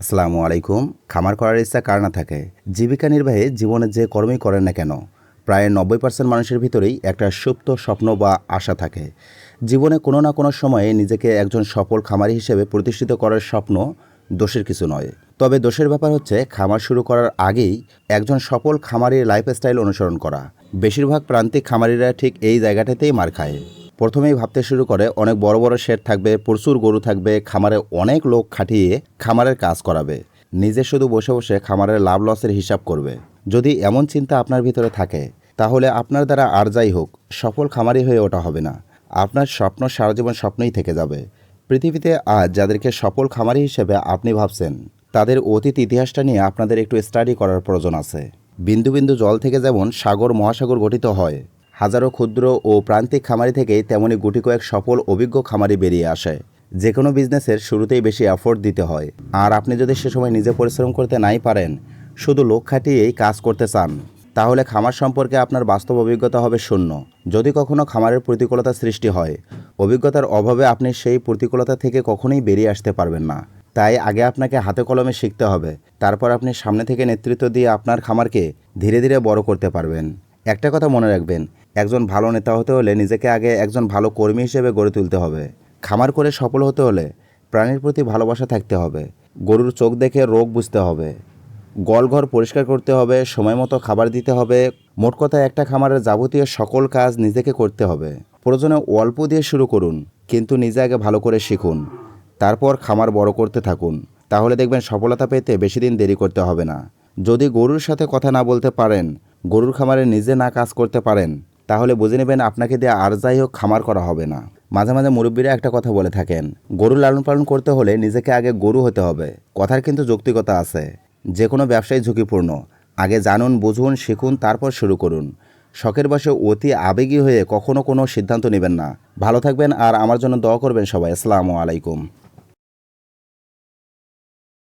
আসসালামু আলাইকুম। খামার করার ইচ্ছা কার না থাকে? জীবিকা নির্বাহে জীবনে যে কর্মই করেন না কেন, প্রায় নব্বই পার্সেন্ট মানুষের ভিতরেই একটা সুপ্ত স্বপ্ন বা আশা থাকে। জীবনে কোনো না কোনো সময়ে নিজেকে একজন সফল খামারি হিসেবে প্রতিষ্ঠিত করার স্বপ্ন দোষের কিছু নয়। তবে দোষের ব্যাপার হচ্ছে, খামার শুরু করার আগেই একজন সফল খামারির লাইফস্টাইল অনুসরণ করা। বেশিরভাগ প্রান্তিক খামারিরা ঠিক এই জায়গাটাতেই মার খায়। প্রথমেই ভাবতে শুরু করে অনেক বড় বড় শেড থাকবে, প্রচুর গরু থাকবে, খামারে অনেক লোক খাটিয়ে খামারের কাজ করাবে। নিজে শুধু বসে বসে খামারের লাভ লসের হিসাব করবে। যদি এমন চিন্তা আপনার ভিতরে থাকে, তাহলে আপনার দ্বারা আর যাই হোক, সফল খামারি হয়ে ওঠা হবে না। আপনার স্বপ্ন সারা জীবন স্বপ্নই থেকে যাবে। পৃথিবীতে আজ যাদেরকে সফল খামারি হিসেবে আপনি ভাবছেন, তাদের অতীত ইতিহাসটা নিয়ে আপনাদের একটু স্টাডি করার প্রয়োজন আছে। বিন্দু বিন্দু জল থেকে যেমন সাগর, মহাসাগর গঠিত হয় হাজারো ক্ষুদ্র ও প্রান্তিক খামারি থেকেই তেমনি গুটি কয়েক সফল অভিজ্ঞ খামারি বেরিয়ে আসে। যে কোনো বিজনেসের শুরুতেই বেশি এফোর্ট দিতে হয়। আর আপনি যদি সে সময় নিজে পরিশ্রম করতে নাই পারেন, শুধু লোক খাটিয়েই কাজ করতে চান, তাহলে খামার সম্পর্কে আপনার বাস্তব অভিজ্ঞতা হবে শূন্য। যদি কখনো খামারের প্রতিকূলতা সৃষ্টি হয়, অভিজ্ঞতার অভাবে আপনি সেই প্রতিকূলতা থেকে কখনোই বেরিয়ে আসতে পারবেন না। তাই আগে আপনাকে হাতে কলমে শিখতে হবে। তারপর আপনি সামনে থেকে নেতৃত্ব দিয়ে আপনার খামারকে ধীরে ধীরে বড় করতে পারবেন। একটা কথা মনে রাখবেন একজন ভালো নেতা হতে হলে নিজেকে আগে একজন ভালো কর্মী হিসেবে গড়ে তুলতে হবে। খামার করে সফল হতে হলে প্রাণীর প্রতি ভালোবাসা থাকতে হবে। গরুর চোখ দেখে রোগ বুঝতে হবে। গোয়ালঘর পরিষ্কার করতে হবে, সময় মতো খাবার দিতে হবে। মোট কথা একটা খামারের যাবতীয় সকল কাজ নিজেকে করতে হবে। প্রয়োজনে অল্প দিয়ে শুরু করুন, কিন্তু নিজে আগে ভালো করে শিখুন। তারপর খামার বড় করতে থাকুন। তাহলে দেখবেন সফলতা পেতে বেশি দিন দেরি করতে হবে না। যদি গরুর সাথে কথা না বলতে পারেন, গরুর খামারে নিজে না কাজ করতে পারেন তাহলে বুঝে নেবেন আপনাকে দিয়ে আর যাই হোক খামার করা হবে না। মাঝে মাঝে মুরব্বীরা একটা কথা বলে থাকেন, গরু লালন পালন করতে হলে নিজেকে আগে গরু হতে হবে। কথার কিন্তু যৌক্তিকতা আছে। যে কোনো ব্যবসায় ঝুঁকিপূর্ণ। আগে জানুন, বুঝুন, শিখুন, তারপর শুরু করুন। শখের বসে অতি আবেগী হয়ে কখনো কোনো সিদ্ধান্ত নেবেন না। ভালো থাকবেন আর আমার জন্য দোয়া করবেন সবাই। আসসালামু আলাইকুম।